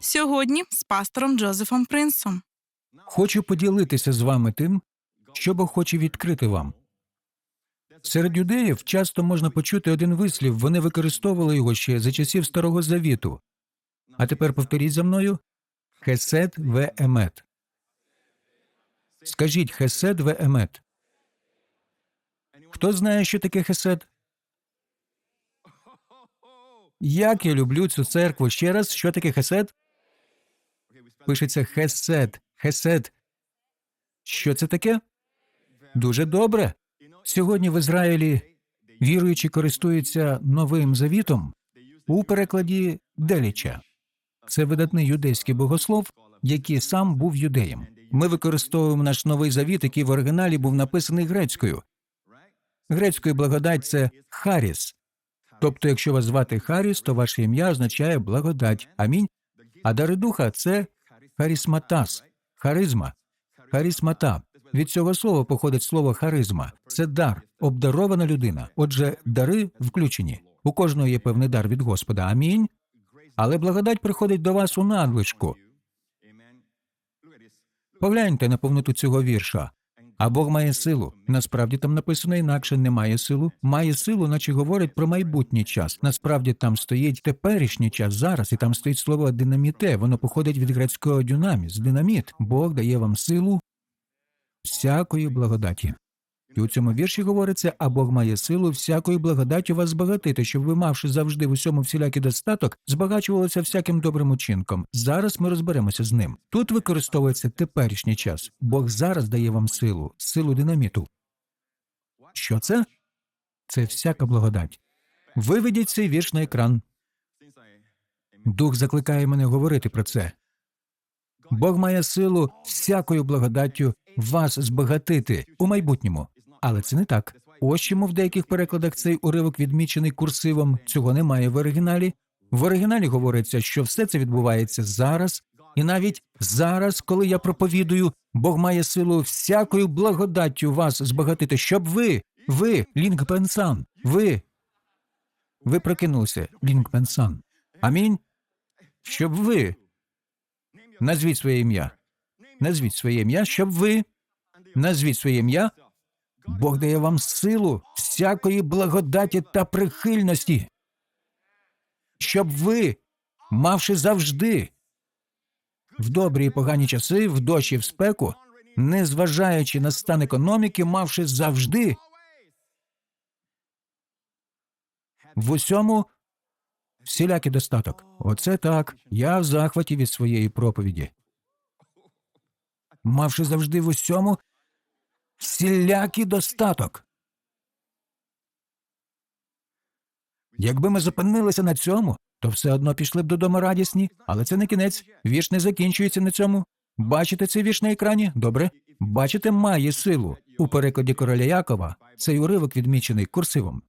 Сьогодні з пастором Джозефом Принсом. Хочу поділитися з вами тим, що Бог хоче відкрити вам. Серед юдеїв часто можна почути один вислів, вони використовували його ще за часів Старого Завіту. А тепер повторіть за мною Хесед ве емет. Скажіть Хесед ве емет. Хто знає, що таке Хесед? Як я люблю цю церкву. Ще раз, що таке Хесед? Пишеться Хесед. Хесед. Що це таке? Дуже добре. Сьогодні в Ізраїлі віруючі користуються новим завітом у перекладі Деліча. Це видатний юдейський богослов, який сам був юдеєм. Ми використовуємо наш новий завіт, який в оригіналі був написаний грецькою. Грецькою благодать це Харіс. Тобто, якщо вас звати Харіс, то ваше ім'я означає благодать. Амінь. А дари духа це харісматас, харизма, харісмата. Від цього слова походить слово харизма. Це дар, обдарована людина. Отже, дари включені. У кожного є певний дар від Господа. Амінь. Але благодать приходить до вас у надлишку. Погляньте на повноту цього вірша. А Бог має силу. Насправді там написано інакше не має силу. Має силу, наче говорить про майбутній час. Насправді там стоїть теперішній час зараз, і там стоїть слово динаміте. Воно походить від грецького дюнаміс, динаміт. Бог дає вам силу всякої благодаті. І у цьому вірші говориться, а Бог має силу всякої благодаті вас збагатити, щоб ви, мавши завжди в усьому всілякий достаток, збагачувалися всяким добрим учинком. Зараз ми розберемося з ним. Тут використовується теперішній час. Бог зараз дає вам силу, силу динаміту. Що це? Це всяка благодать. Виведіть цей вірш на екран. Дух закликає мене говорити про це. Бог має силу всякою благодаттю вас збагатити у майбутньому. Але це не так. Ось чому в деяких перекладах цей уривок відмічений курсивом. Цього немає в оригіналі. В оригіналі говориться, що все це відбувається зараз, і навіть зараз, коли я проповідую, Бог має силу всякою благодаттю вас збагатити, щоб ви, ви, Лінг Пенсан, ви, ви прокинулися, Лінг Пенсан. Амінь. Щоб ви Назвіть своє ім'я. Назвіть своє ім'я, щоб ви. Назвіть своє ім'я. Бог дає вам силу всякої благодаті та прихильності. Щоб ви, мавши завжди, в добрі і погані часи, в дощ і в спеку, не зважаючи на стан економіки, мавши завжди в усьому всілякий достаток. Оце так. Я в захваті від своєї проповіді. Мавши завжди в усьому всілякий достаток. Якби ми зупинилися на цьому, то все одно пішли б додому радісні, але це не кінець. Вірш не закінчується на цьому. Бачите цей вірш на екрані? Добре. Бачите, має силу. У перекладі короля Якова цей уривок відмічений курсивом.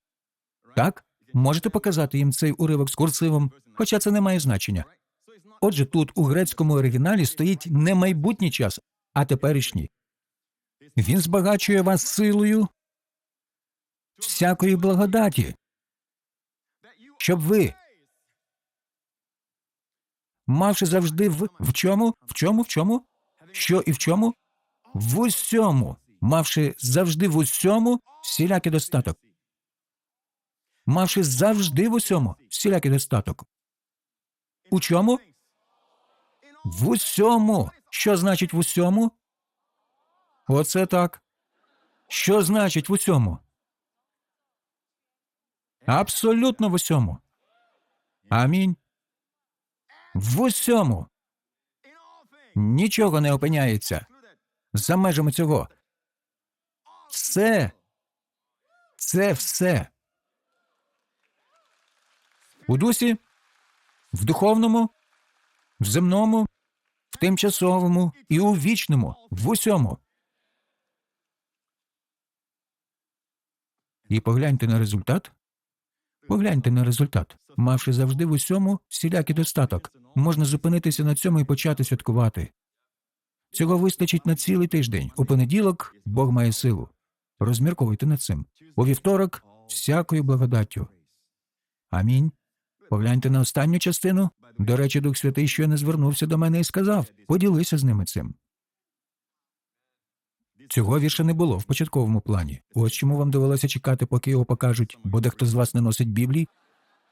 Так? Можете показати їм цей уривок з курсивом, хоча це не має значення. Отже, тут у грецькому оригіналі стоїть не майбутній час, а теперішній. Він збагачує вас силою всякої благодаті, щоб ви, мавши завжди в, в чому, в чому, в чому, що і в чому, в усьому, мавши завжди в усьому всілякий достаток мавши завжди в усьому всілякий достаток. У чому? В усьому. Що значить в усьому? Оце так. Що значить в усьому? Абсолютно в усьому. Амінь. В усьому. Нічого не опиняється. За межами цього. Все. Це все. У дусі, в духовному, в земному, в тимчасовому і у вічному, в усьому. І погляньте на результат. Погляньте на результат. Мавши завжди в усьому всілякий достаток, можна зупинитися на цьому і почати святкувати. Цього вистачить на цілий тиждень. У понеділок Бог має силу. Розмірковуйте над цим. У вівторок всякою благодаттю. Амінь. Погляньте на останню частину. До речі, Дух Святий щойно звернувся до мене і сказав: поділися з ними цим. Цього вірша не було в початковому плані. Ось чому вам довелося чекати, поки його покажуть, бо дехто з вас не носить Біблії.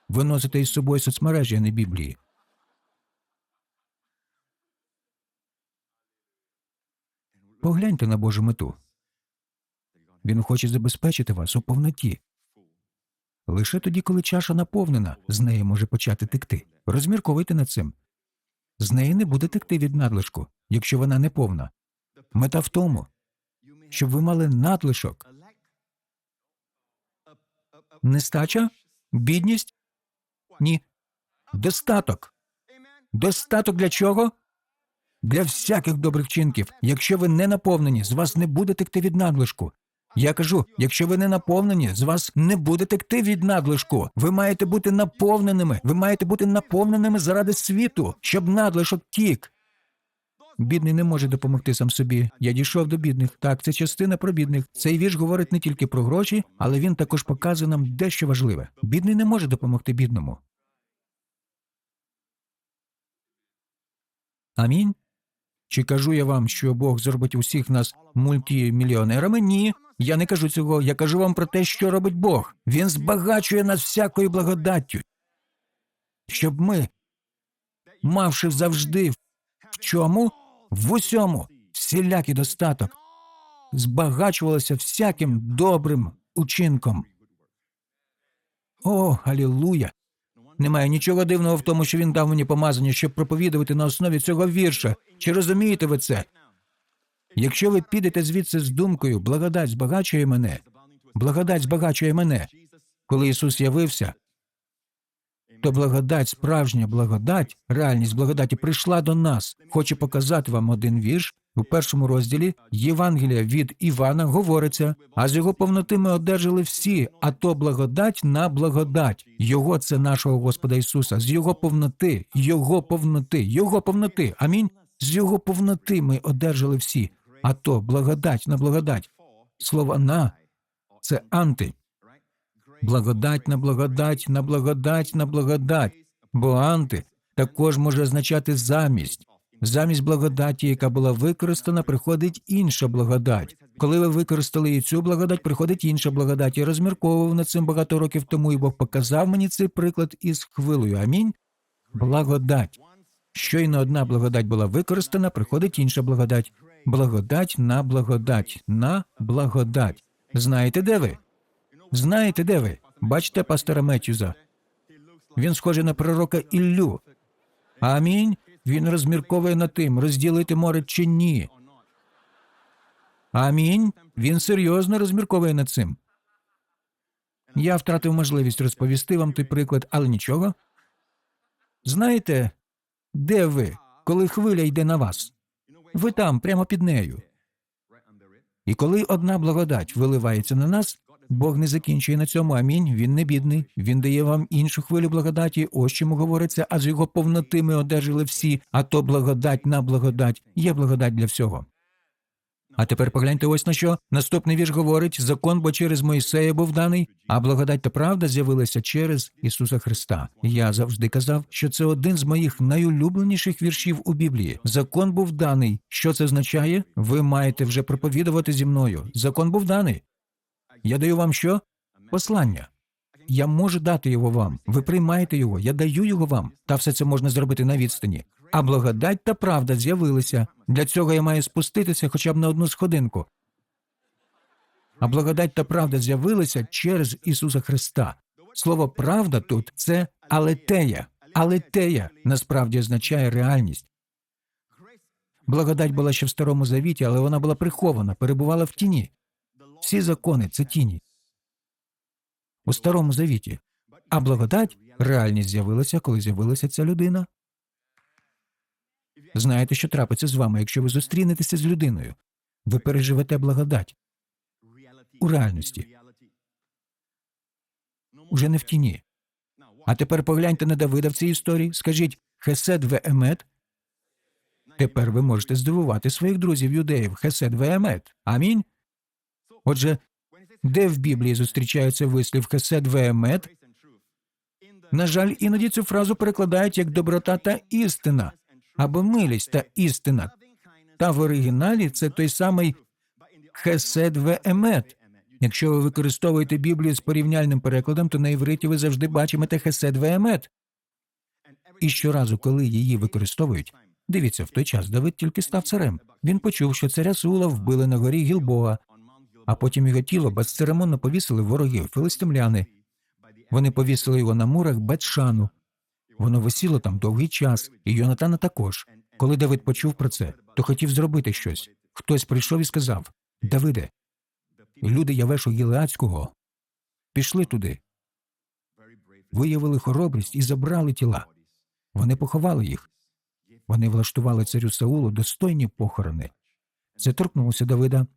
Ви носите із собою соцмережі, а не Біблії. Погляньте на Божу мету. Він хоче забезпечити вас у повноті. Лише тоді, коли чаша наповнена, з неї може почати текти. Розмірковуйте над цим. З неї не буде текти від надлишку, якщо вона не повна. Мета в тому, щоб ви мали надлишок. Нестача? Бідність? Ні. Достаток. Достаток для чого? Для всяких добрих вчинків. Якщо ви не наповнені, з вас не буде текти від надлишку. Я кажу, якщо ви не наповнені, з вас не буде текти від надлишку. Ви маєте бути наповненими. Ви маєте бути наповненими заради світу, щоб надлишок тік. Бідний не може допомогти сам собі. Я дійшов до бідних. Так, це частина про бідних. Цей вірш говорить не тільки про гроші, але він також показує нам дещо важливе. Бідний не може допомогти бідному. Амінь. Чи кажу я вам, що Бог зробить усіх нас мультимільйонерами? Ні. Я не кажу цього. Я кажу вам про те, що робить Бог. Він збагачує нас всякою благодаттю, щоб ми, мавши завжди в чому? В усьому всілякий достаток, збагачувалися всяким добрим учинком. О, алілуя! Немає нічого дивного в тому, що він дав мені помазання, щоб проповідувати на основі цього вірша. Чи розумієте ви це? Якщо ви підете звідси з думкою, благодать збагачує мене, благодать збагачує мене. Коли Ісус явився, то благодать, справжня благодать, реальність благодаті прийшла до нас. Хочу показати вам один вірш. У першому розділі Євангелія від Івана говориться, а з його повноти ми одержали всі, а то благодать на благодать. Його це нашого Господа Ісуса. З його повноти, його повноти, його повноти. Амінь. З його повноти ми одержали всі, а то благодать на благодать. Слово на це анти. Благодать на благодать на благодать на благодать. Бо анти також може означати замість. Замість благодаті, яка була використана, приходить інша благодать. Коли ви використали і цю благодать, приходить інша благодать. Я розмірковував над цим багато років тому, і Бог показав мені цей приклад із хвилею. Амінь. Благодать. Щойно одна благодать була використана, приходить інша благодать. Благодать на благодать, на благодать. Знаєте, де ви? Знаєте, де ви? Бачите пастора Меттюза? Він схожий на пророка Іллю. Амінь. Він розмірковує над тим, розділити море чи ні. Амінь. Він серйозно розмірковує над цим. Я втратив можливість розповісти вам той приклад, але нічого. Знаєте, де ви, коли хвиля йде на вас? Ви там, прямо під нею. І коли одна благодать виливається на нас, Бог не закінчує на цьому. Амінь. Він не бідний. Він дає вам іншу хвилю благодаті. Ось чому говориться, а з його повноти ми одержали всі, а то благодать на благодать. Є благодать для всього. А тепер погляньте ось на що. Наступний вірш говорить: закон, бо через Моїсея був даний, а благодать та правда з'явилися через Ісуса Христа. Я завжди казав, що це один з моїх найулюбленіших віршів у Біблії. Закон був даний. Що це означає? Ви маєте вже проповідувати зі мною. Закон був даний. Я даю вам що? Послання. Я можу дати його вам. Ви приймаєте його, я даю його вам. Та все це можна зробити на відстані. А благодать та правда з'явилися. Для цього я маю спуститися хоча б на одну сходинку. А благодать та правда з'явилися через Ісуса Христа. Слово правда тут це алетея. Алетея насправді означає реальність. Благодать була ще в старому завіті, але вона була прихована, перебувала в тіні. Всі закони це тіні. У старому завіті. А благодать реальність з'явилася, коли з'явилася ця людина. Знаєте, що трапиться з вами, якщо ви зустрінетеся з людиною? Ви переживете благодать у реальності, уже не в тіні. А тепер погляньте на Давида в цій історії. Скажіть Хесед веемет. Тепер ви можете здивувати своїх друзів юдеїв. Хесед веемет. Амінь. Отже, де в Біблії зустрічається вислів Хесед веемет? На жаль, іноді цю фразу перекладають як доброта та істина або милість та істина. Та в оригіналі це той самий хесед ве емет. Якщо ви використовуєте Біблію з порівняльним перекладом, то на івриті ви завжди бачите хесед ве емет. І щоразу, коли її використовують, дивіться, в той час Давид тільки став царем. Він почув, що царя Сула вбили на горі Гілбоа, а потім його тіло безцеремонно повісили вороги филистимляни. Вони повісили його на мурах Бетшану. Воно висіло там довгий час, і Йонатана також. Коли Давид почув про це, то хотів зробити щось. Хтось прийшов і сказав: Давиде, люди Явешу Гілеацького пішли туди, виявили хоробрість і забрали тіла. Вони поховали їх. Вони влаштували царю Саулу достойні похорони. Це торкнулося Давида.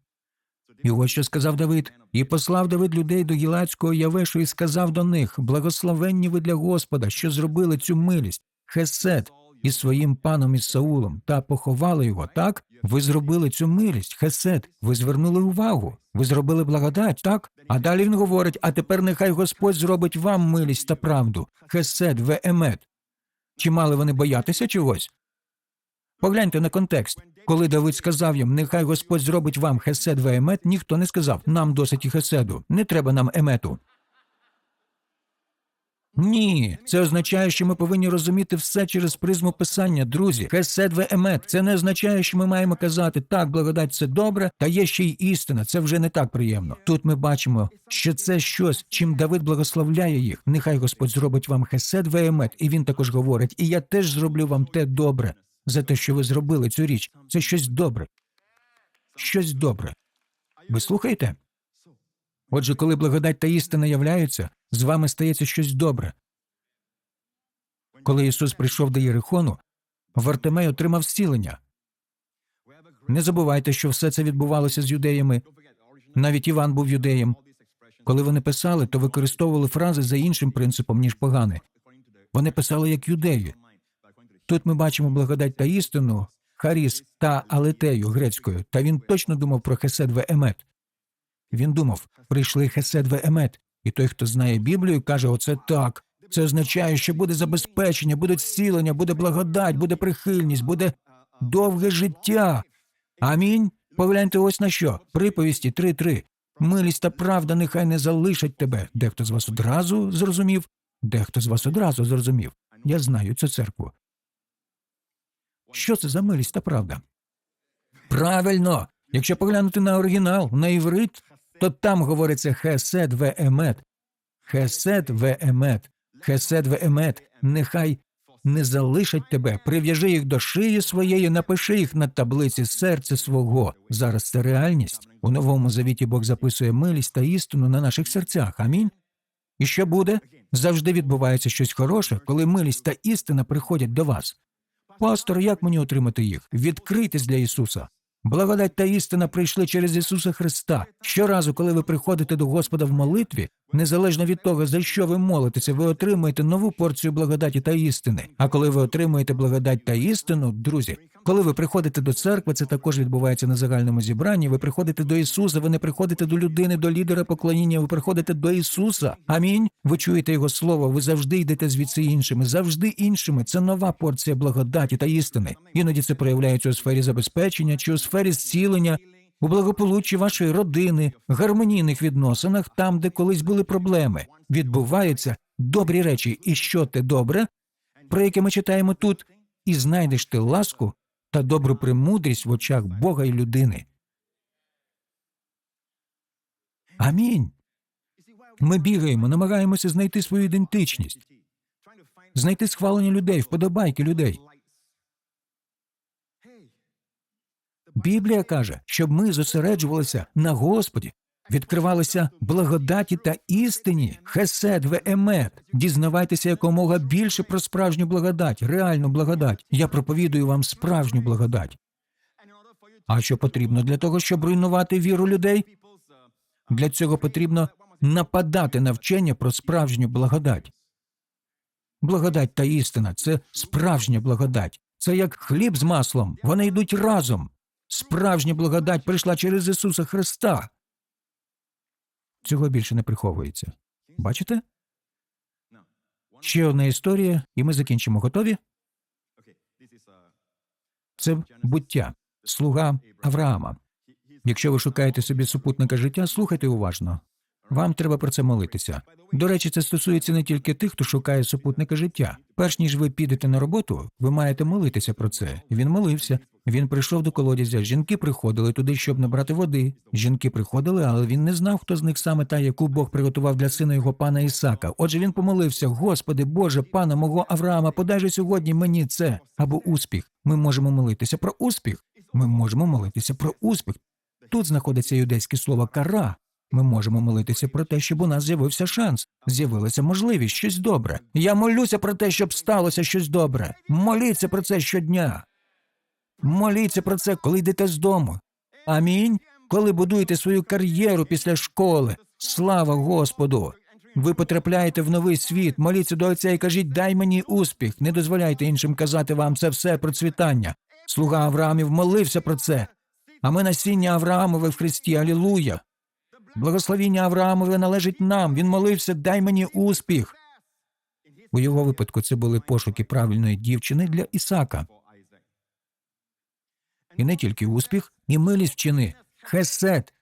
І ось що сказав Давид, і послав Давид людей до Гілацького Явешу і сказав до них: Благословенні ви для Господа, що зробили цю милість, Хесед, із своїм паном із Саулом, та поховали його. Так ви зробили цю милість, Хесед. Ви звернули увагу. Ви зробили благодать, так? А далі він говорить: а тепер нехай Господь зробить вам милість та правду. Хесед, веемет. Чи мали вони боятися чогось? Погляньте на контекст. Коли Давид сказав їм, нехай Господь зробить вам хесед ва емет, ніхто не сказав, нам досить і хеседу, не треба нам емету. Ні, це означає, що ми повинні розуміти все через призму писання, друзі. Хесед ва емет. Це не означає, що ми маємо казати так, благодать це добре, та є ще й істина. Це вже не так приємно. Тут ми бачимо, що це щось, чим Давид благословляє їх. Нехай Господь зробить вам хесед ва емет, і він також говорить: і я теж зроблю вам те добре за те, що ви зробили цю річ. Це щось добре. Щось добре. Ви слухаєте? Отже, коли благодать та істина являються, з вами стається щось добре. Коли Ісус прийшов до Єрихону, Вартимей отримав зцілення. Не забувайте, що все це відбувалося з юдеями. Навіть Іван був юдеєм. Коли вони писали, то використовували фрази за іншим принципом, ніж погани. Вони писали як юдеї. Тут ми бачимо благодать та істину, Харіс та Алетею грецькою, та він точно думав про Хесед ве Емет. Він думав, прийшли Хесед ве Емет, і той, хто знає Біблію, каже: оце так. Це означає, що буде забезпечення, буде зцілення, буде благодать, буде прихильність, буде довге життя. Амінь. Погляньте ось на що. Приповісті 3.3. Милість та правда нехай не залишать тебе. Дехто з вас одразу зрозумів, дехто з вас одразу зрозумів. Я знаю цю церкву. Що це за милість та правда? Правильно. Якщо поглянути на оригінал, на іврит, то там говориться хесед ве емет. Хесед ве емет. Хесед ве. Нехай не залишать тебе, прив'яжи їх до шиї своєї, напиши їх на таблиці серця свого. Зараз це реальність. У новому завіті Бог записує милість та істину на наших серцях. Амінь. І що буде? Завжди відбувається щось хороше, коли милість та істина приходять до вас. Пастор, як мені отримати їх? Відкритись для Ісуса. Благодать та істина прийшли через Ісуса Христа. Щоразу, коли ви приходите до Господа в молитві, незалежно від того, за що ви молитеся, ви отримуєте нову порцію благодаті та істини. А коли ви отримуєте благодать та істину, друзі, коли ви приходите до церкви, це також відбувається на загальному зібранні. Ви приходите до Ісуса, ви не приходите до людини, до лідера поклоніння, ви приходите до Ісуса. Амінь. Ви чуєте Його слово, ви завжди йдете звідси іншими, завжди іншими. Це нова порція благодаті та істини. Іноді це проявляється у сфері забезпечення чи у сфері зцілення. У благополуччі вашої родини, гармонійних відносинах, там, де колись були проблеми, відбуваються добрі речі. І що те добре, про яке ми читаємо тут, і знайдеш ти ласку та добру премудрість в очах Бога і людини. Амінь. Ми бігаємо, намагаємося знайти свою ідентичність, знайти схвалення людей, вподобайки людей. Біблія каже, щоб ми зосереджувалися на Господі, відкривалися благодаті та істині, хесед ве емет. Дізнавайтеся якомога більше про справжню благодать, реальну благодать. Я проповідую вам справжню благодать. А що потрібно для того, щоб руйнувати віру людей? Для цього потрібно нападати на вчення про справжню благодать. Благодать та істина це справжня благодать. Це як хліб з маслом. Вони йдуть разом. Справжня благодать прийшла через Ісуса Христа. Цього більше не приховується. Бачите? Ще одна історія, і ми закінчимо. Готові? Це буття, слуга Авраама. Якщо ви шукаєте собі супутника життя, слухайте уважно. Вам треба про це молитися. До речі, це стосується не тільки тих, хто шукає супутника життя. Перш ніж ви підете на роботу, ви маєте молитися про це. Він молився. Він прийшов до колодязя. Жінки приходили туди, щоб набрати води. Жінки приходили, але він не знав, хто з них саме та, яку Бог приготував для сина його пана Ісака. Отже, він помолився: Господи, Боже, пана мого Авраама, подай же сьогодні мені це або успіх. Ми можемо молитися про успіх. Ми можемо молитися про успіх. Тут знаходиться юдейське слово кара. Ми можемо молитися про те, щоб у нас з'явився шанс, з'явилася можливість, щось добре. Я молюся про те, щоб сталося щось добре. Моліться про це щодня. Моліться про це, коли йдете з дому. Амінь. Коли будуєте свою кар'єру після школи. Слава Господу! Ви потрапляєте в новий світ, моліться до Отця і кажіть, дай мені успіх. Не дозволяйте іншим казати вам це все процвітання. Слуга Авраамів молився про це. А ми насіння Авраамове в Христі. Алілуя! Благословіння Авраамове належить нам. Він молився, дай мені успіх. У його випадку це були пошуки правильної дівчини для Ісака. І не тільки успіх, і милість вчини, хесед,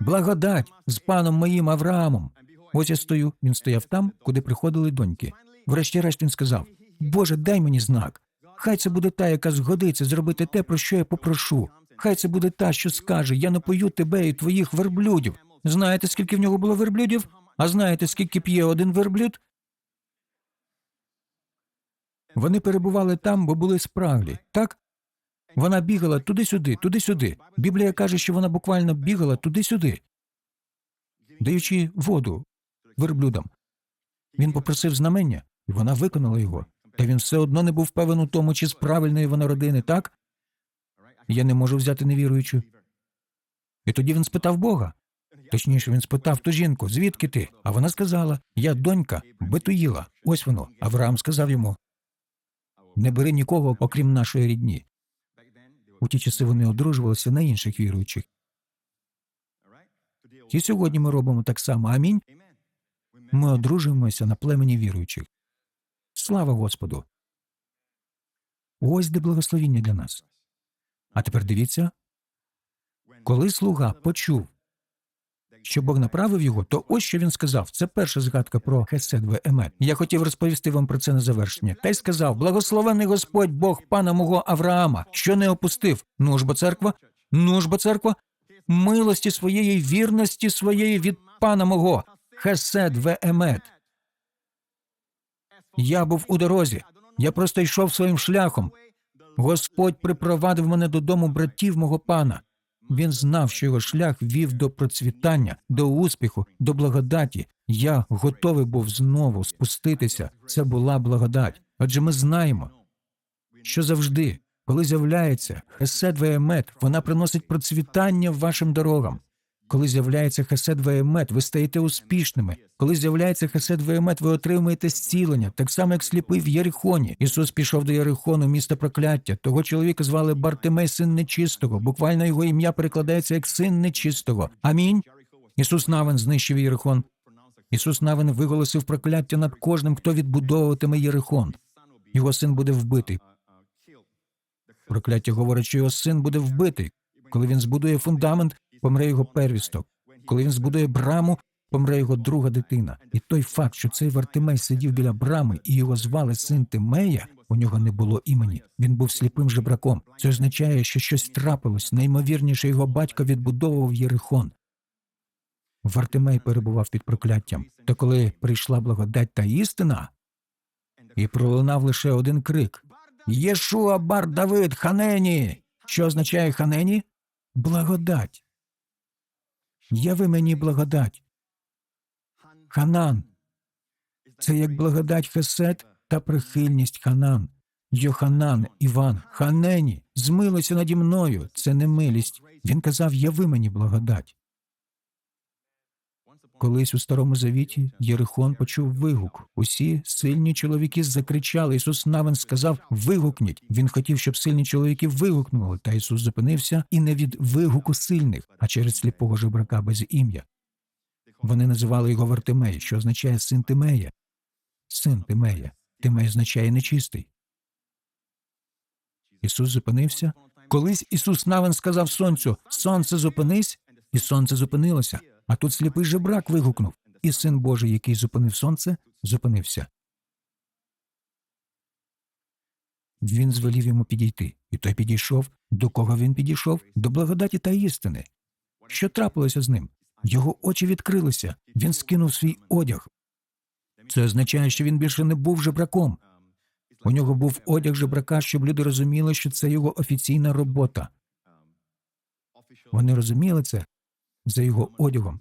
благодать з паном моїм Авраамом. Ось я стою. Він стояв там, куди приходили доньки. Врешті-решт він сказав: Боже, дай мені знак. Хай це буде та, яка згодиться зробити те, про що я попрошу. Хай це буде та, що скаже: Я напою тебе і твоїх верблюдів. Знаєте, скільки в нього було верблюдів? А знаєте, скільки п'є один верблюд? Вони перебували там, бо були справді, так? Вона бігала туди-сюди, туди-сюди. Біблія каже, що вона буквально бігала туди-сюди, даючи воду верблюдам. Він попросив знамення, і вона виконала його. Та він все одно не був певен у тому, чи з правильної вона родини, так? Я не можу взяти невіруючу. І тоді він спитав Бога. Точніше, він спитав ту жінку, звідки ти? А вона сказала: Я донька Бетуїла. Ось воно. Авраам сказав йому: Не бери нікого, окрім нашої рідні. У ті часи вони одружувалися на інших віруючих. І сьогодні ми робимо так само. Амінь. Ми одружуємося на племені віруючих. Слава Господу! Ось де благословіння для нас. А тепер дивіться, коли слуга почув, що Бог направив його, то ось що він сказав. Це перша згадка про Хесед в Емет. Я хотів розповісти вам про це на завершення. Та й сказав: Благословений Господь Бог пана мого Авраама, що не опустив. Ну церква, ну церква, милості своєї, вірності своєї від пана мого. Хесед Емет. Я був у дорозі. Я просто йшов своїм шляхом. Господь припровадив мене додому братів мого пана. Він знав, що його шлях вів до процвітання, до успіху, до благодаті. Я готовий був знову спуститися. Це була благодать. Адже ми знаємо, що завжди, коли з'являється Хесед Веемет, вона приносить процвітання вашим дорогам. Коли з'являється Хесед Веемет, ви стаєте успішними. Коли з'являється Хесед Веемет, ви отримуєте зцілення, так само як сліпий в Єрихоні. Ісус пішов до Єрихону, міста прокляття. Того чоловіка звали Бартимей, син нечистого. Буквально його ім'я перекладається як син нечистого. Амінь. Ісус Навин знищив Єрихон. Ісус Навин виголосив прокляття над кожним, хто відбудовуватиме Єрихон. Його син буде вбитий. Прокляття говорить, що його син буде вбитий. Коли він збудує фундамент, помре його первісток. Коли він збудує браму, помре його друга дитина. І той факт, що цей Вартимей сидів біля брами і його звали син Тимея, у нього не було імені. Він був сліпим жебраком. Це означає, що щось трапилось. Наймовірніше його батько відбудовував Єрихон. Вартимей перебував під прокляттям. Та коли прийшла благодать та істина, і пролунав лише один крик: Єшуа бар Давид, Ханені! Що означає Ханені? Благодать. Яви мені благодать. Ханан. Це як благодать Хесед та прихильність Ханан. Йоханан, Іван, Ханені, змилося наді мною. Це не милість. Він казав, яви мені благодать. Колись у старому завіті Єрихон почув вигук. Усі сильні чоловіки закричали. Ісус Навин сказав Вигукніть. Він хотів, щоб сильні чоловіки вигукнули. Та Ісус зупинився і не від вигуку сильних, а через сліпого жебрака без ім'я. Вони називали його Вартимей, що означає син Тимея. Син Тимея. Тимей означає нечистий. Ісус зупинився. Колись Ісус навин сказав сонцю: Сонце зупинись, і сонце зупинилося. А тут сліпий жебрак вигукнув, і син Божий, який зупинив сонце, зупинився. Він звелів йому підійти, і той підійшов. До кого він підійшов? До благодаті та істини. Що трапилося з ним? Його очі відкрилися, він скинув свій одяг. Це означає, що він більше не був жебраком. У нього був одяг жебрака, щоб люди розуміли, що це його офіційна робота. Вони розуміли це за його одягом.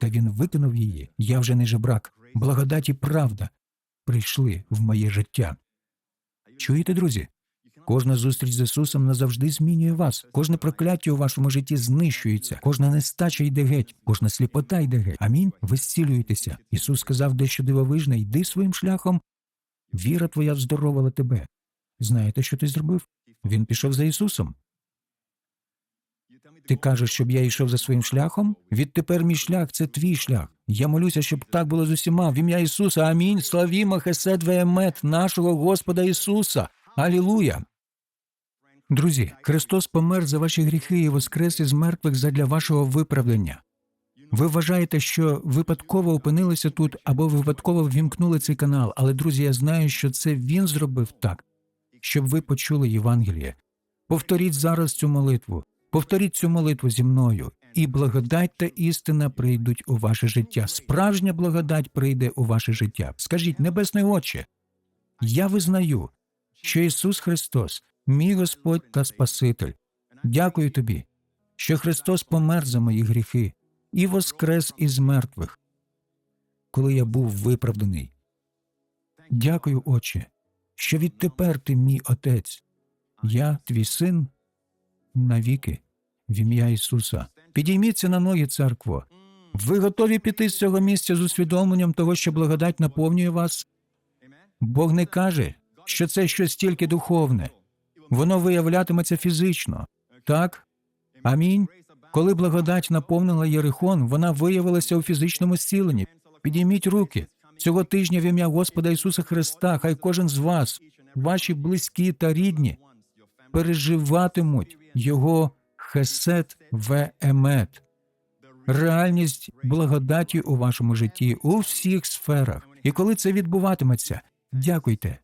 Та він викинув її. Я вже не жебрак. Благодать і правда прийшли в моє життя. Чуєте, друзі? Кожна зустріч з Ісусом назавжди змінює вас. Кожне прокляття у вашому житті знищується, кожна нестача йде геть, кожна сліпота йде геть. Амінь. Ви зцілюєтеся. Ісус сказав дещо дивовижне, йди своїм шляхом. Віра твоя здоровила тебе. Знаєте, що ти зробив? Він пішов за Ісусом. Ти кажеш, щоб я йшов за своїм шляхом? Відтепер мій шлях це твій шлях. Я молюся, щоб так було з усіма. В ім'я Ісуса. Амінь. Славімо Хесед Веемет, нашого Господа Ісуса. Алілуя. Друзі, Христос помер за ваші гріхи і воскрес із мертвих задля вашого виправдання. Ви вважаєте, що випадково опинилися тут або випадково ввімкнули цей канал, але друзі, я знаю, що це він зробив так, щоб ви почули Євангеліє. Повторіть зараз цю молитву. Повторіть цю молитву зі мною, і благодать та істина прийдуть у ваше життя. Справжня благодать прийде у ваше життя. Скажіть, небесний Отче, я визнаю, що Ісус Христос, мій Господь та Спаситель. Дякую тобі, що Христос помер за мої гріхи і воскрес із мертвих, коли я був виправданий. Дякую, Отче, що відтепер ти мій Отець, я твій син навіки, в ім'я Ісуса. Підійміться на ноги, церкво. Ви готові піти з цього місця з усвідомленням того, що благодать наповнює вас? Бог не каже, що це щось тільки духовне. Воно виявлятиметься фізично. Так? Амінь. Коли благодать наповнила Єрихон, вона виявилася у фізичному зціленні. Підійміть руки. Цього тижня в ім'я Господа Ісуса Христа, хай кожен з вас, ваші близькі та рідні, переживатимуть Його хесет в реальність благодаті у вашому житті у всіх сферах. І коли це відбуватиметься, дякуйте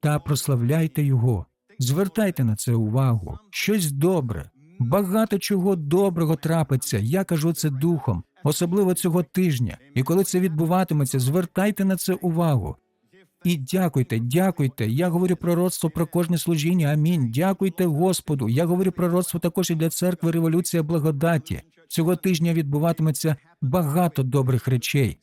та прославляйте Його. Звертайте на це увагу. Щось добре, багато чого доброго трапиться. Я кажу це духом, особливо цього тижня. І коли це відбуватиметься, звертайте на це увагу. І дякуйте, дякуйте. Я говорю пророцтво про кожне служіння. Амінь. Дякуйте Господу. Я говорю пророцтво також і для церкви Революція благодаті. Цього тижня відбуватиметься багато добрих речей.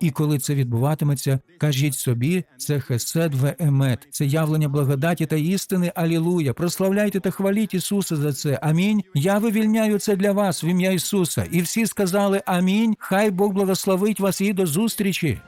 І коли це відбуватиметься, кажіть собі, це хесед емет, це явлення благодаті та істини. Алілуя. Прославляйте та хваліть Ісуса за це. Амінь. Я вивільняю це для вас в ім'я Ісуса. І всі сказали Амінь. Хай Бог благословить вас і до зустрічі.